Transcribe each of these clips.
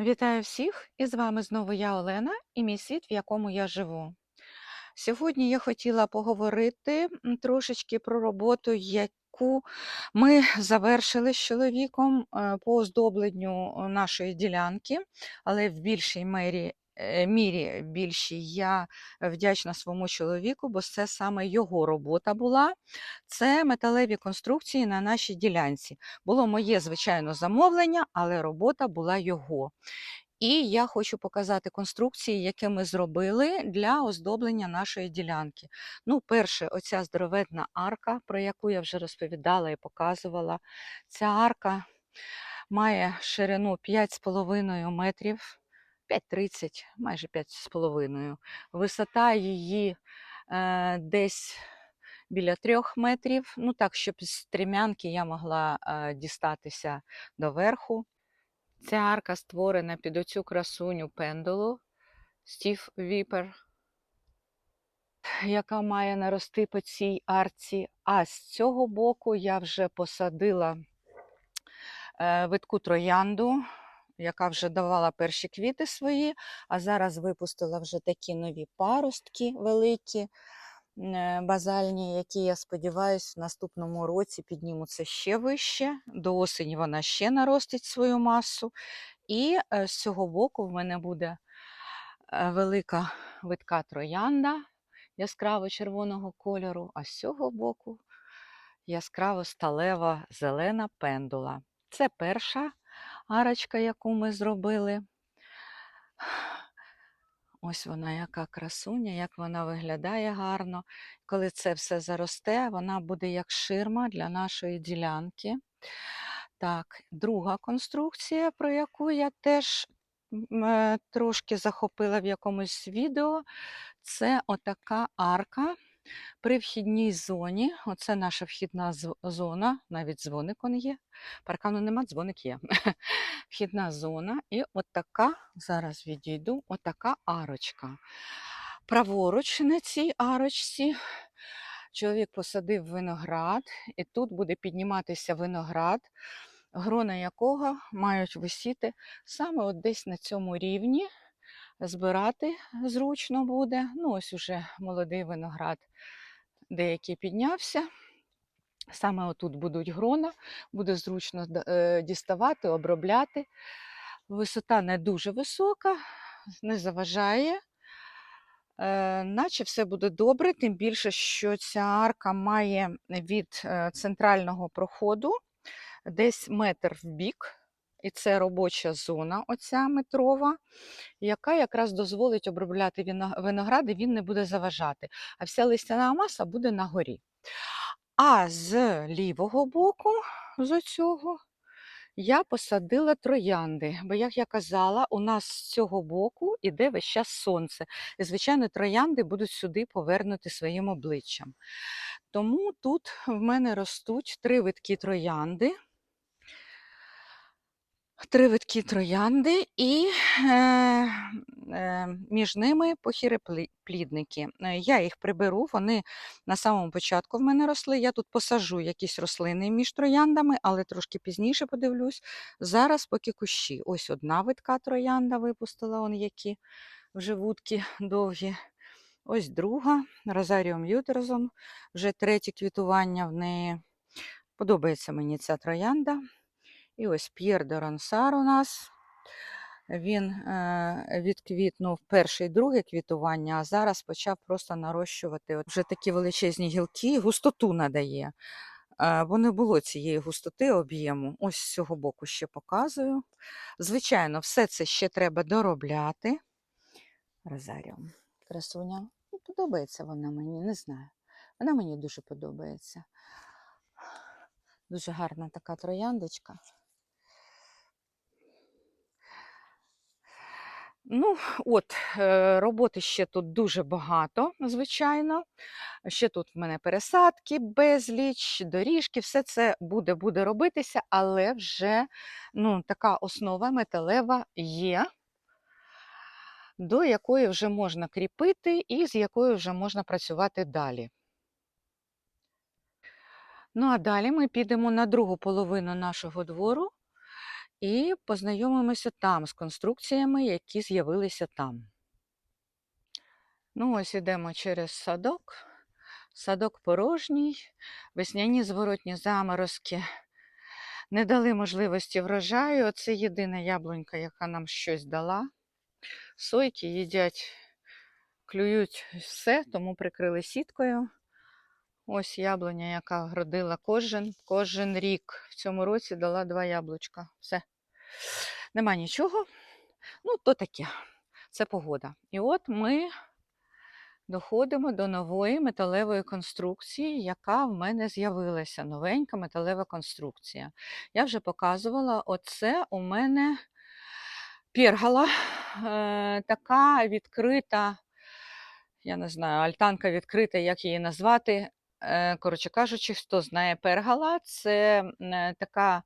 Вітаю всіх! І з вами знову я Олена і мій світ, в якому я живу. Сьогодні я хотіла поговорити трошечки про роботу, яку ми завершили з чоловіком е, по оздобленню е, нашої ділянки, але в більшій мері. Е, Мірі більшій я вдячна своєму чоловіку, бо це саме його робота була. Це металеві конструкції на нашій ділянці. Було моє звичайно замовлення, але робота була його. І я хочу показати конструкції, які ми зробили для оздоблення нашої ділянки. Ну, перше, оця здоровенна арка, про яку я вже розповідала і показувала. Ця арка має ширину 5,5 метрів, 5,30, майже 5,5. Висота її е, десь біля 3 метрів. Ну так, щоб з стрімянки я могла е, дістатися до верху. Ця арка створена під оцю красуню пендулу Стів Віпер, яка має нарости по цій арці. А з цього боку я вже посадила е, витку троянду, яка вже давала перші квіти свої, а зараз випустила вже такі нові паростки великі, е, базальні, які, я сподіваюся, в наступному році піднімуться ще вище. До осені вона ще наростить свою масу. І е, з цього боку в мене буде е, велика витка троянда яскраво червоного кольору, а з цього боку яскраво сталева зелена пендула. Це перша арочка, яку ми зробили. Ось вона, яка красуня, як вона виглядає гарно. Коли це все заросте, вона буде як ширма для нашої ділянки. Так, друга конструкція, про яку я теж е, трошки захопила в якомусь відео, це отака арка при вхідній зоні. Оце наша вхідна зона, навіть дзвоник он є. Паркану нема, дзвоник є. Вхідна зона. І отака, зараз відійду, отака арочка. Праворуч на цій арочці чоловік посадив виноград, і тут буде підніматися виноград, грона якого мають висіти саме от десь на цьому рівні. Збирати зручно буде. Ну, ось уже молодий виноград деякий піднявся. Саме отут будуть грона, буде зручно е, діставати, обробляти. Висота не дуже висока, не заважає. Е, наче все буде добре, тим більше, що ця арка має від е, центрального проходу десь метр в бік, і це робоча зона, оця метрова, яка якраз дозволить обробляти віно- виноград, і він не буде заважати. А вся листяна маса буде на горі. А з лівого боку, з цього, я посадила троянди, бо, як я казала, у нас з цього боку іде весь час сонце. І, звичайно, троянди будуть сюди повернути своїм обличчям. Тому тут в мене ростуть три витки троянди. Три витки троянди і е, е, між ними похироплідники. Е, Я їх приберу, вони на самому початку в мене росли. Я тут посажу якісь рослини між трояндами, але трошки пізніше подивлюсь. Зараз поки кущі. Ось одна витка троянда випустила, он які вже вудки довгі. Ось друга, Розаріум Ютерзон, вже третє квітування в неї. Подобається мені ця троянда. І ось П'єр де Ронсар у нас. Він е, відквітнув перше і друге квітування, а зараз почав просто нарощувати от вже такі величезні гілки, густоту надає. Е, бо не було цієї густоти об'єму. Ось з цього боку ще показую. Звичайно, все це ще треба доробляти. Розаріум. Красуня. Ну, Подобається вона мені, не знаю. Вона мені дуже подобається. Дуже гарна така трояндочка. Ну, от, е, роботи ще тут дуже багато, звичайно. Ще тут в мене пересадки, безліч, доріжки, все це буде, буде робитися, але вже ну, така основа металева є, до якої вже можна кріпити і з якою вже можна працювати далі. Ну, а далі ми підемо на другу половину нашого двору і познайомимося там з конструкціями, які з'явилися там. Ну, ось ідемо через садок. Садок порожній, весняні зворотні заморозки не дали можливості врожаю. Оце єдина яблунька, яка нам щось дала. Сойки їдять, клюють все, тому прикрили сіткою. Ось яблуня, яка родила кожен, кожен рік. В цьому році дала два яблучка. Все. Нема нічого. Ну, то таке. Це погода. І от ми доходимо до нової металевої конструкції, яка в мене з'явилася. Новенька металева конструкція. Я вже показувала, оце у мене пергала, е, така відкрита, я не знаю, альтанка відкрита, як її назвати. Е, Коротше кажучи, хто знає пергала, це е, така.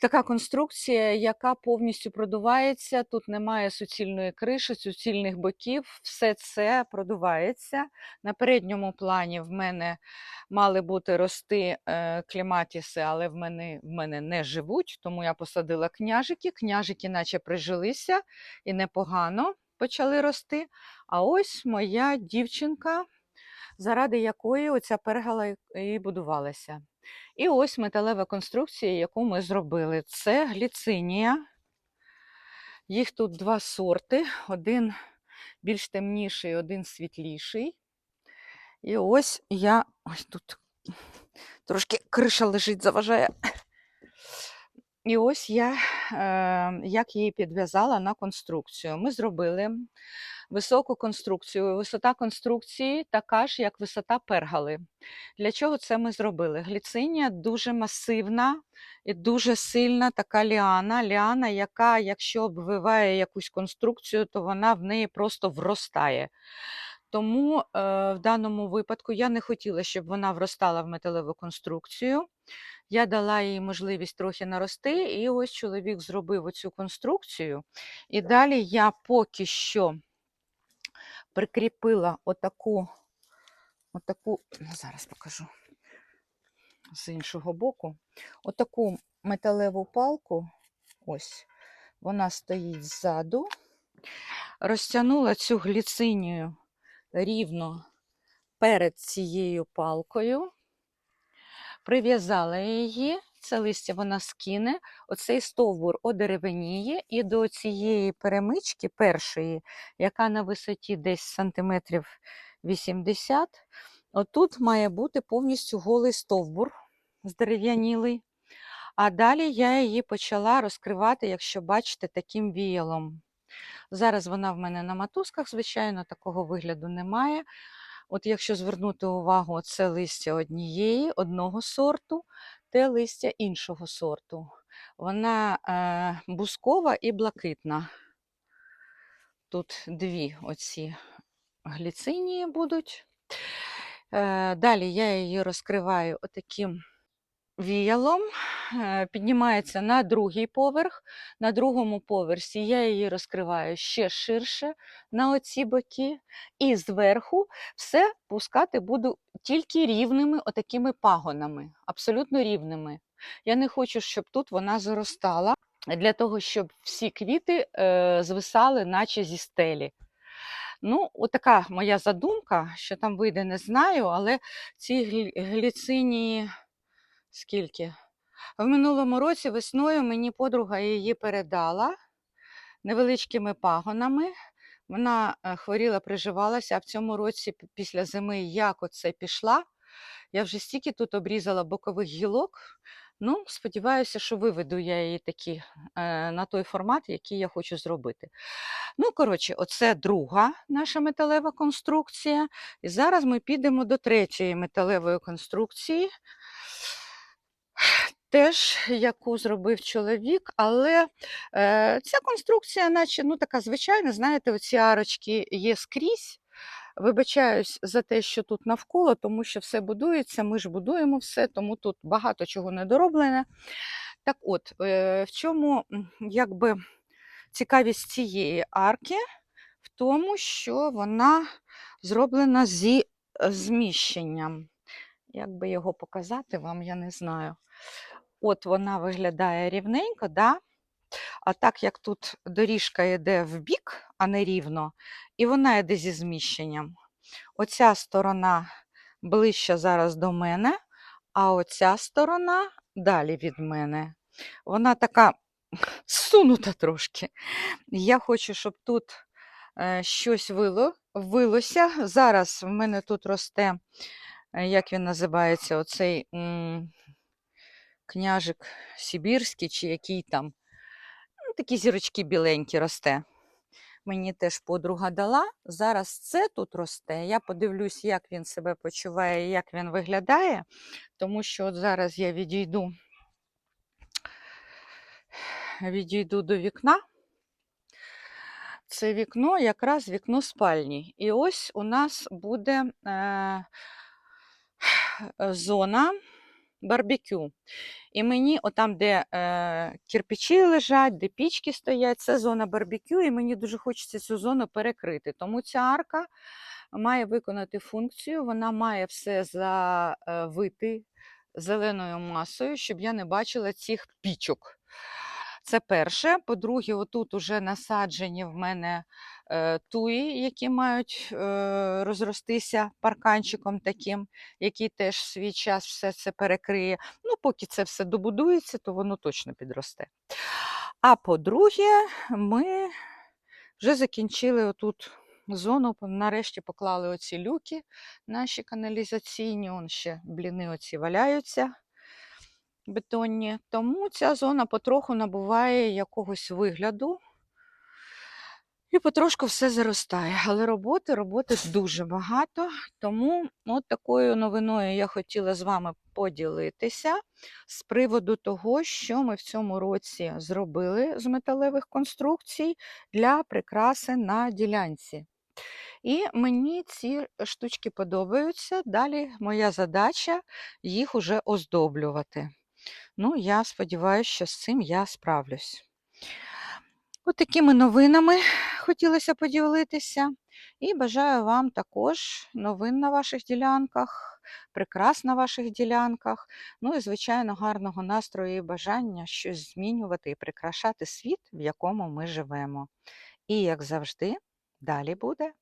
Така конструкція, яка повністю продувається. Тут немає суцільної криші, суцільних боків, все це продувається. На передньому плані в мене мали бути рости е, кліматіси, але в мене, в мене не живуть, тому я посадила княжики. Княжики наче прижилися і непогано почали рости. А ось моя дівчинка, заради якої оця пергала і будувалася. І ось металева конструкція, яку ми зробили. Це гліцинія. Їх тут два сорти: один більш темніший, один світліший. І ось я. Ось тут трошки криша лежить, заважає. І ось я е, як її підв'язала на конструкцію. Ми зробили високу конструкцію. Висота конструкції така ж, як висота пергали. Для чого це ми зробили? Гліцинія дуже масивна і дуже сильна така ліана. Ліана, яка, якщо обвиває якусь конструкцію, то вона в неї просто вростає. Тому е, в даному випадку я не хотіла, щоб вона вростала в металеву конструкцію. Я дала їй можливість трохи нарости, і ось чоловік зробив оцю конструкцію. І далі я поки що прикріпила отаку, отаку, зараз покажу з іншого боку, отаку металеву палку. Ось, вона стоїть ззаду. Розтягнула цю гліцинію рівно перед цією палкою, прив'язала її, це листя вона скине, оцей стовбур одеревеніє, і до цієї перемички першої, яка на висоті десь сантиметрів 80, отут має бути повністю голий стовбур здерев'янілий. А далі я її почала розкривати, якщо бачите, таким віялом. Зараз вона в мене на матузках, звичайно, такого вигляду немає. От якщо звернути увагу, це листя однієї, одного сорту, те листя іншого сорту. Вона е, бускова і блакитна. Тут дві оці гліцинії будуть. Е, далі я її розкриваю отаким віялом, е, піднімається на другий поверх. На другому поверсі я її розкриваю ще ширше на оці боки, і зверху все пускати буду тільки рівними отакими пагонами, абсолютно рівними. Я не хочу, щоб тут вона заростала, для того, щоб всі квіти е, звисали, наче зі стелі. Ну, отака моя задумка, що там вийде, не знаю, але ці глі- гліцинії скільки? В минулому році весною мені подруга її передала невеличкими пагонами. Вона е, хворіла, приживалася, а в цьому році після зими як оце пішла. Я вже стільки тут обрізала бокових гілок. Ну, сподіваюся, що виведу я її такі е, на той формат, який я хочу зробити. Ну, коротше, оце друга наша металева конструкція. І зараз ми підемо до третьої металевої конструкції теж яку зробив чоловік, але е, ця конструкція, наче ну, така звичайна, знаєте, оці арочки є скрізь. Вибачаюсь за те, що тут навколо, тому що все будується, ми ж будуємо все, тому тут багато чого не дороблене. Так от, е, в чому якби цікавість цієї арки? В тому, що вона зроблена зі е, зміщенням. Як би його показати вам, я не знаю. От вона виглядає рівненько, да? а так як тут доріжка йде в бік, а не рівно, і вона йде зі зміщенням. Оця сторона ближче зараз до мене, а оця сторона далі від мене. Вона така сунута трошки. Я хочу, щоб тут е, щось вило, вилося. Зараз в мене тут росте, е, як він називається, оцей княжик Сибірський, чи який там. Ну, такі зірочки біленькі росте. Мені теж подруга дала. Зараз це тут росте. Я подивлюсь, як він себе почуває, як він виглядає, тому що от зараз я відійду, відійду до вікна. Це вікно якраз вікно спальні. І ось у нас буде е, зона барбекю. І мені, отам, де е, кирпичі лежать, де пічки стоять, це зона барбекю, і мені дуже хочеться цю зону перекрити. Тому ця арка має виконати функцію, вона має все завити зеленою масою, щоб я не бачила цих пічок. Це перше. По-друге, отут уже насаджені в мене е, туї, які мають е, розростися парканчиком таким, який теж в свій час все це перекриє. Ну, поки це все добудується, то воно точно підросте. А по-друге, ми вже закінчили отут зону, нарешті поклали оці люки наші каналізаційні, он ще бліни оці валяються бетонні. Тому ця зона потроху набуває якогось вигляду. І потрошку все заростає. Але роботи, роботи дуже багато. Тому от такою новиною я хотіла з вами поділитися з приводу того, що ми в цьому році зробили з металевих конструкцій для прикраси на ділянці. І мені ці штучки подобаються. Далі моя задача їх уже оздоблювати. Ну, я сподіваюся, що з цим я справлюсь. От такими новинами хотілося поділитися. І бажаю вам також новин на ваших ділянках, прикрас на ваших ділянках. Ну і, звичайно, гарного настрою і бажання щось змінювати і прикрашати світ, в якому ми живемо. І, як завжди, далі буде.